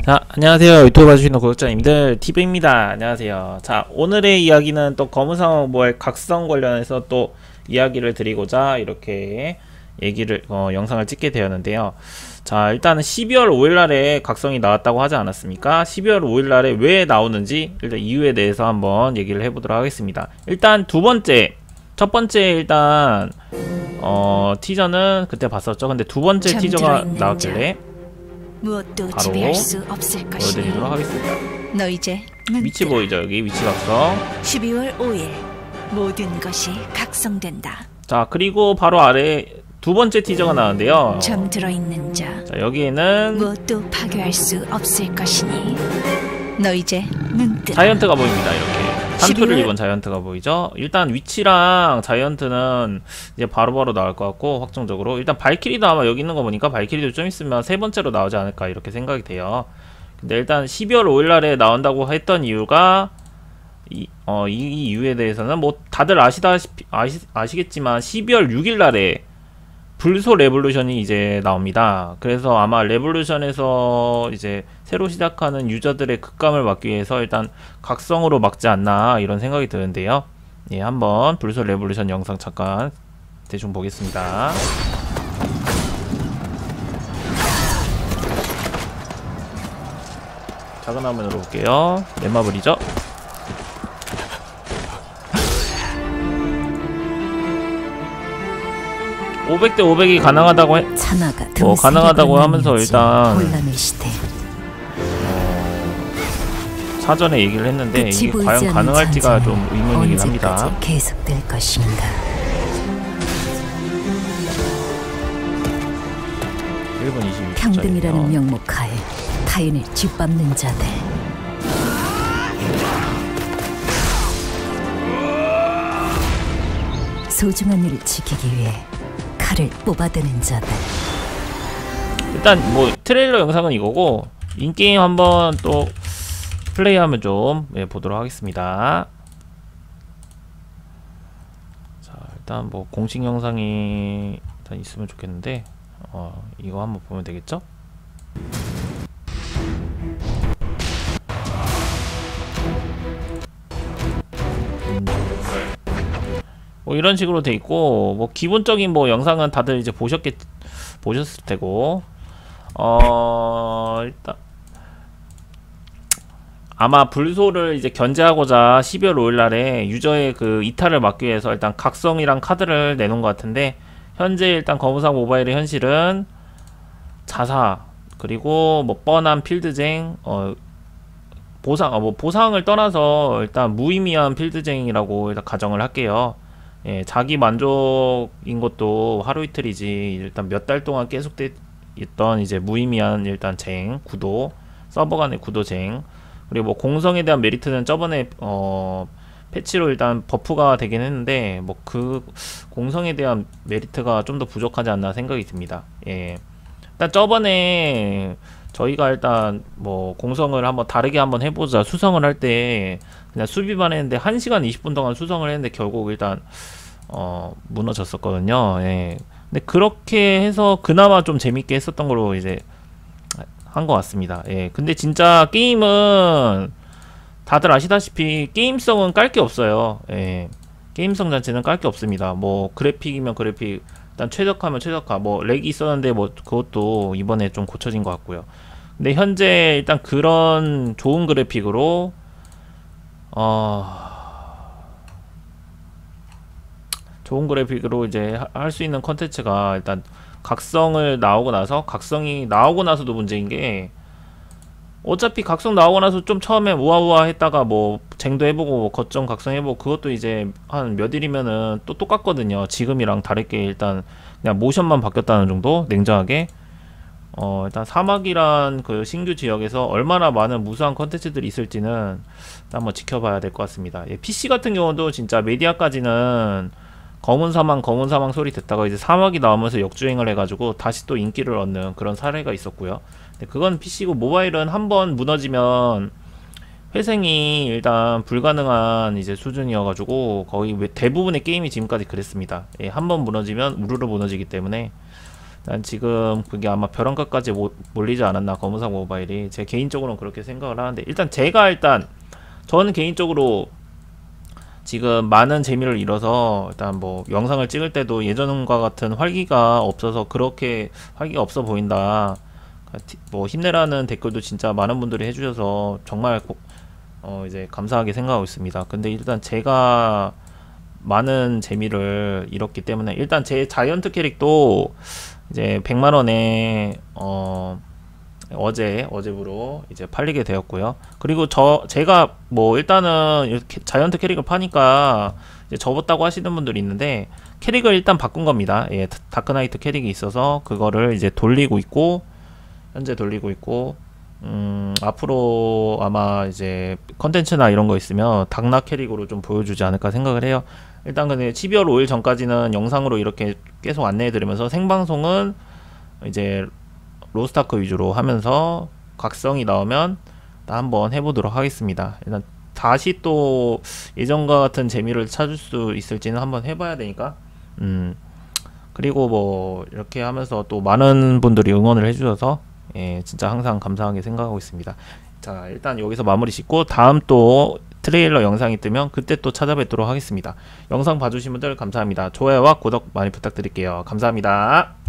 자, 안녕하세요. 유튜브 봐주시는 구독자님들, 티브입니다. 안녕하세요. 자, 오늘의 이야기는 또 검은상어 모의 각성 관련해서 또 이야기를 드리고자 이렇게 얘기를, 어, 영상을 찍게 되었는데요. 자, 일단은 12월 5일날에 각성이 나왔다고 하지 않았습니까? 12월 5일날에 왜 나오는지 일단 이유에 대해서 한번 얘기를 해보도록 하겠습니다. 일단 두 번째, 첫 번째 일단, 어, 티저는 그때 봤었죠. 근데 두 번째 티저가 나왔길래 무엇도 바로 지배할 수 없을 것이니 보여드리도록 하겠습니다. 너 이제 눈 위치. 보이죠? 여기 위치 각성. 12월 5일 모든 것이 각성된다. 자 그리고 바로 아래 두 번째 티저가 나왔는데요. 잠들어 있는 자. 자 여기에는 무엇도 파괴할 수 없을 것이니. 너 이제 눈 뜨라. 자이언트가 보입니다 이렇게 12월 입은 자이언트가 보이죠? 일단 위치랑 자이언트는 이제 바로 바로 나올 것 같고 확정적으로. 일단 발키리도 아마 여기 있는 거 보니까 발키리도 좀 있으면 세 번째로 나오지 않을까 이렇게 생각이 돼요. 근데 일단 12월 5일 날에 나온다고 했던 이유가 이, 어, 이, 이 이유에 대해서는 뭐 다들 아시다시피 아시, 아시겠지만 12월 6일 날에 불소 레볼루션이 이제 나옵니다. 그래서 아마 레볼루션에서 이제 새로 시작하는 유저들의 극감을 막기 위해서 일단 각성으로 막지 않나 이런 생각이 드는데요. 예, 한번 불소 레볼루션 영상 잠깐 대충 보겠습니다. 작은 화면으로 볼게요. 넷마블이죠? (500대 500이) 가능하다고 해, 뭐 가능하다고 하면서 일단 시대. 사전에 얘기를 했는데 이게 과연 가능할지가 좀 의문이긴 합니다. 계속될 것인가? 1분 26초짜리. 평등이라는 명목하에 타인을 짓밟는 자들. 소중한 일을 지키기 위해 칼을 뽑아드는 자들 일단 뭐 트레일러 영상은 이거고 인게임 한번 또 플레이하면 좀 예, 보도록 하겠습니다. 자 일단 뭐 공식 영상이 일단 있으면 좋겠는데 어 이거 한번 보면 되겠죠? 뭐 이런 식으로 돼 있고 뭐 기본적인 뭐 영상은 다들 이제 보셨겠 보셨을 테고 어 일단 아마 불소를 이제 견제하고자 12월 5일 날에 유저의 그 이탈을 막기 위해서 일단 각성이랑 카드를 내놓은 것 같은데 현재 일단 검은상 모바일의 현실은 자사 그리고 뭐 뻔한 필드쟁 어 보상 어, 뭐 보상을 떠나서 일단 무의미한 필드쟁이라고 일단 가정을 할게요. 예, 자기 만족인 것도 하루 이틀이지 일단 몇 달 동안 계속돼 있던 이제 무의미한 일단 쟁 구도 서버 간의 구도 쟁 그리고 뭐 공성에 대한 메리트는 저번에 어 패치로 일단 버프가 되긴 했는데 뭐 그 공성에 대한 메리트가 좀 더 부족하지 않나 생각이 듭니다. 예. 일단 저번에 저희가 일단 뭐 공성을 한번 다르게 한번 해보자 수성을 할 때 그냥 수비만 했는데 1시간 20분 동안 수성을 했는데 결국 일단 어 무너졌었거든요. 예. 근데 그렇게 해서 그나마 좀 재밌게 했었던 걸로 이제 한 것 같습니다. 예. 근데 진짜 게임은 다들 아시다시피 게임성은 깔 게 없어요. 예. 게임성 자체는 깔 게 없습니다. 뭐 그래픽이면 그래픽 일단 최적화면 최적화 뭐 렉이 있었는데 뭐 그것도 이번에 좀 고쳐진 것 같고요. 근데 현재 일단 그런 좋은 그래픽으로 어 좋은 그래픽으로 이제 할 수 있는 컨텐츠가 일단 각성을 나오고 나서 각성이 나오고 나서도 문제인 게 어차피 각성 나오고 나서 좀 처음에 우아우아 했다가 뭐 쟁도 해보고 뭐 거점 각성 해보고 그것도 이제 한 몇 일이면은 또 똑같거든요. 지금이랑 다르게 일단 그냥 모션만 바뀌었다는 정도 냉정하게. 어 일단 사막이란 그 신규 지역에서 얼마나 많은 무수한 컨텐츠들이 있을지는 한번 지켜봐야 될 것 같습니다. 예, PC 같은 경우도 진짜 메디아까지는 검은 사망 검은 사망 소리 듣다가 이제 사막이 나오면서 역주행을 해가지고 다시 또 인기를 얻는 그런 사례가 있었고요. 근데 그건 PC고 모바일은 한번 무너지면 회생이 일단 불가능한 이제 수준이어가지고 거의 왜- 대부분의 게임이 지금까지 그랬습니다. 예, 한번 무너지면 우르르 무너지기 때문에 난 지금 그게 아마 벼랑끝까지 모- 몰리지 않았나 검은사 모바일이 제 개인적으로는 그렇게 생각을 하는데 일단 제가 일단 저는 개인적으로 지금 많은 재미를 잃어서 일단 뭐 영상을 찍을 때도 예전과 같은 활기가 없어서 그렇게 활기가 없어 보인다. 뭐 힘내라는 댓글도 진짜 많은 분들이 해주셔서 정말 고- 어 이제 감사하게 생각하고 있습니다. 근데 일단 제가 많은 재미를 잃었기 때문에 일단 제 자이언트 캐릭도 이제 100만 원에 어 어제 어제부로 이제 팔리게 되었고요. 그리고 저 제가 뭐 일단은 이렇게 자이언트 캐릭을 파니까 이제 접었다고 하시는 분들이 있는데 캐릭을 일단 바꾼 겁니다. 예, 다- 다크나이트 캐릭이 있어서 그거를 이제 돌리고 있고 현재 돌리고 있고 음, 앞으로 아마 이제 컨텐츠나 이런 거 있으면 당나 캐릭으로 좀 보여주지 않을까 생각을 해요. 일단 근데 12월 5일 전까지는 영상으로 이렇게 계속 안내해 드리면서 생방송은 이제 로스타크 위주로 하면서 각성이 나오면 또 한번 해보도록 하겠습니다. 일단 다시 또 예전과 같은 재미를 찾을 수 있을지는 한번 해봐야 되니까. 음 그리고 뭐 이렇게 하면서 또 많은 분들이 응원을 해주셔서 예 진짜 항상 감사하게 생각하고 있습니다. 자 일단 여기서 마무리 짓고 다음 또 트레일러 영상이 뜨면 그때 또 찾아뵙도록 하겠습니다. 영상 봐주신 분들 감사합니다. 좋아요와 구독 많이 부탁드릴게요. 감사합니다.